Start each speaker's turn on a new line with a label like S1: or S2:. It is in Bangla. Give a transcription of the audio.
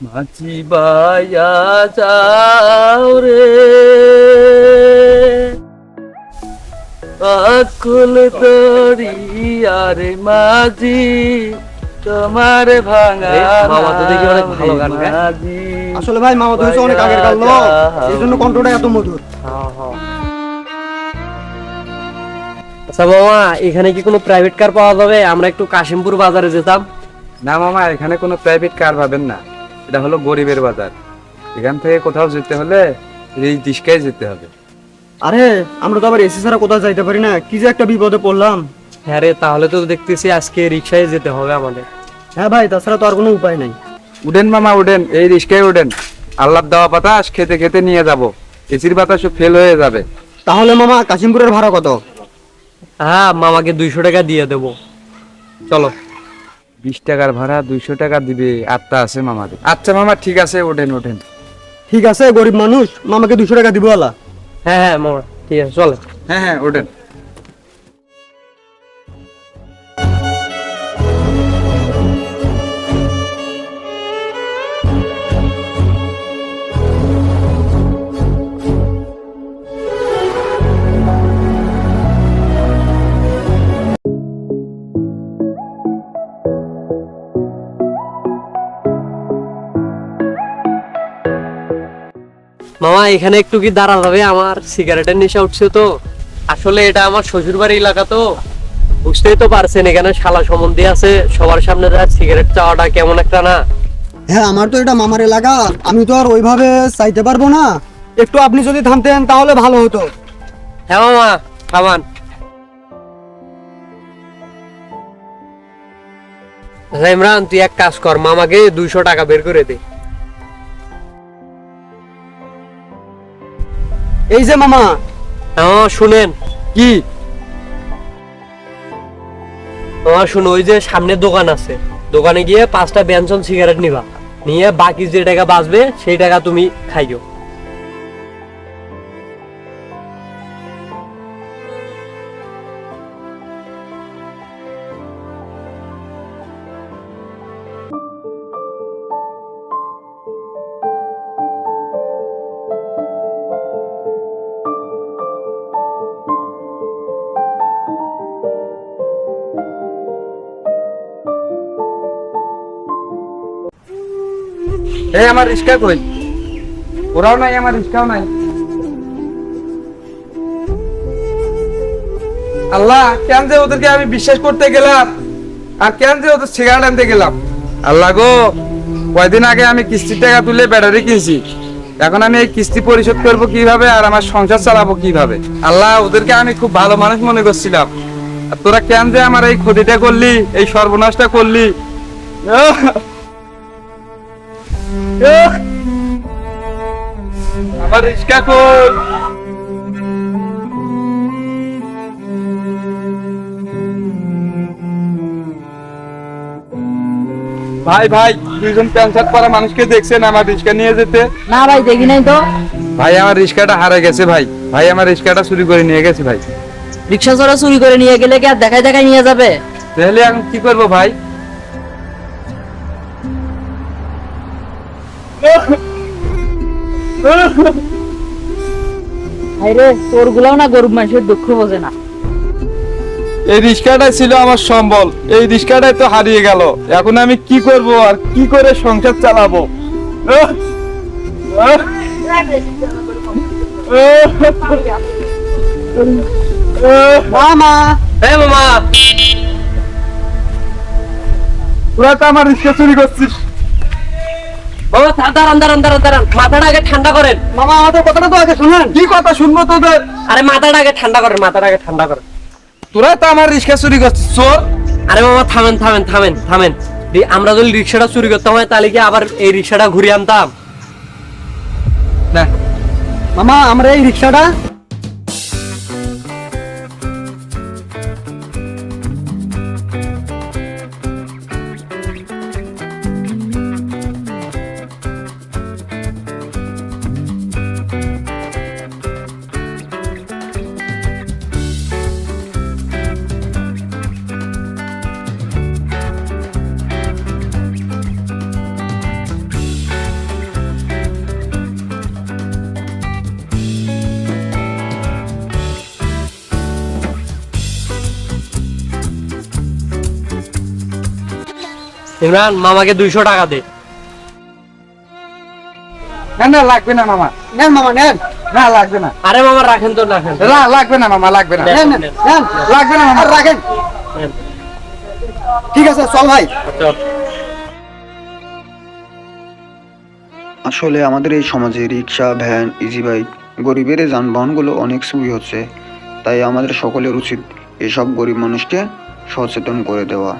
S1: মাছি বায়া যাও রে। আকুল দরিয়ারে মাঝি তোমার ভাঙা
S2: মামা তো দেখি অনেক ভালো গান গায়।
S3: আসলে ভাই মামা তো অনেক আগের কাল এই জন্য কণ্ঠটা এত মধুর।
S2: আচ্ছা মামা এখানে কি কোনো প্রাইভেট কার পাওয়া যাবে? আমরা একটু কাশিমপুর বাজারে যেতাম।
S1: না মামা এখানে কোনো প্রাইভেট কার পাবেন না। এটা হলো গরিবের বাজার। এখান থেকে কোথাও যেতে হলে এই দিশকায় যেতে হবে।
S3: আরে আমরা তো আবার এসি ছাড়া কোথাও যাইতে পারি না। কি যে একটা বিপদে পড়লাম।
S2: হ্যাঁ রে তাহলে তো দেখতেছি আজকে রিক্সায় যেতে হবে আমাদের।
S3: হ্যাঁ ভাই তাছাড়া তো আর কোনো উপায় নাই।
S1: উডেন মামা উডেন এই রিক্সায় উডেন আল্লাহ দেওয়া বাতাস খেতে খেতে নিয়ে যাব। এসির বাতাসও ফেল হয়ে যাবে।
S3: তাহলে মামা কাশিমপুরের ভাড়া কত?
S2: হ্যাঁ মামাকে দুইশো টাকা দিয়ে দেবো। চলো।
S1: বিশ টাকার ভাড়া দুইশো টাকা দিবে। আটটা আছে মামাদের। আচ্ছা মামা ঠিক আছে ওঠেন ওঠেন।
S3: ঠিক আছে গরিব মানুষ মামাকে দুশো টাকা দিব আলা
S2: হ্যাঁ হ্যাঁ মামা ঠিক আছে চলে
S1: হ্যাঁ হ্যাঁ ওঠেন।
S2: মামা এখানে একটু কি দাঁড়া যাবে আমার সিগারেটের নেশা উঠছে তো। আসলে এটা আমার শ্বশুর বাড়ি এলাকা তো। বুঝতেই তো পারছেন এখানে শালা সম্বন্ধে আছে। সবার সামনে যা সিগারেট চাওয়াটা কেমন একটা না?
S3: হ্যাঁ আমার তো এটা মামার এলাকা। আমি তো আর ওইভাবে চাইতে পারব না। একটু আপনি যদি থামতেন তাহলে ভালো হতো।
S2: হ্যাঁ মামা খামান আচ্ছা, ইমরান তুই এক কাজ কর। মামাকে দুইশো টাকা বের করে দে।
S3: এই যে মামা।
S2: হ্যাঁ শুনেন।
S1: কি?
S2: মামা শুনো ওই যে সামনে দোকান আছে। দোকানে গিয়ে পাঁচটা ব্যঞ্জন সিগারেট নিবা। নিয়ে বাকি যে টাকা বাঁচবে সেই টাকা তুমি খাইও।
S1: এই আমার রিস্কা কই? ওরাও নাই, আমার রিস্কাও নাই। আল্লাহ, কেন যে ওদেরকে আমি বিশ্বাস করতে গেলাম? আর কেন যে ওদের আনতে গেলাম? আল্লাহ গো, কয়দিন আগে আমি কিস্তির টাকা তুলে ব্যাটারি কিনছি। এখন আমি এই কিস্তি পরিশোধ করব কীভাবে আর আমার সংসার চালাবো কীভাবে? আল্লাহ, ওদেরকে আমি খুব ভালো মানুষ মনে করছিলাম। তোরা কেন যে আমার এই ক্ষতিটা করলি, এই সর্বনাশটা করলি! আমার কই ভাই ভাই দুইজন প্যান্ট শার্ট পরা মানুষকে দেখছেন আমার রিক্সা নিয়ে যেতে?
S4: না ভাই দেখি নাই তো।
S1: ভাই আমার রিক্সাটা হারা গেছে ভাই। ভাই আমার রিক্সাটা চুরি করে নিয়ে গেছে ভাই।
S4: রিক্সা চড়া চুরি করে নিয়ে গেলে কি আর দেখাই দেখাই নিয়ে যাবে?
S1: তাহলে এখন কি করব ভাই?
S4: ভাইরে তোর গুলাও না গরিব মানুষের দুঃখ বোঝে না
S1: এই রিস্কাটাই ছিল আমার সম্বল এই রিস্কাটাই তো হারিয়ে গেল এখন আমি কি করব আর কি করে সংসার চালাবো আহ! আহ! আহ!
S3: মামা
S2: হ্যাঁ মামা
S1: তোরা তো আমার রিস্কা চুরি করছিস
S2: বাবা দাঁড়ান দাঁড়ান দাঁড়ান দাঁড়ান। মাথাটা আগে ঠান্ডা করেন।
S3: মামা আমাদের কথাটা তো আগে শুনেন।
S1: কি কথা শুনব তোদের?
S2: আরে মাথাটা আগে ঠান্ডা করেন মাথাটা আগে ঠান্ডা করেন।
S1: তোরা তো আমার রিক্সা চুরি করছিস চোর।
S2: আরে বাবা থামেন থামেন থামেন থামেন। আমরা যদি রিক্সাটা চুরি করতাম হয় তাহলে কি আবার এই রিক্সাটা ঘুরিয়ে আনতাম?
S1: না।
S3: মামা আমরা এই রিক্সাটা
S2: ইমরান মামাকে দুইশো টাকা দে।
S1: না না লাগবে না মামা।
S3: নেন মামা নেন।
S1: না লাগবে না।
S2: আরে মামা রাখেন তো রাখেন।
S1: না লাগবে না মামা লাগবে না।
S3: নেন নেন নেন
S1: লাগবে না মামা
S3: রাখেন। ঠিক আছে চল ভাই।
S5: আসলে আমাদের এই সমাজে রিক্সা ভ্যান ইজি বাইক গরিবের এই যানবাহনগুলো অনেক সুবি হচ্ছে। তাই আমাদের সকলের উচিত এসব গরিব মানুষকে সচেতন করে দেওয়া।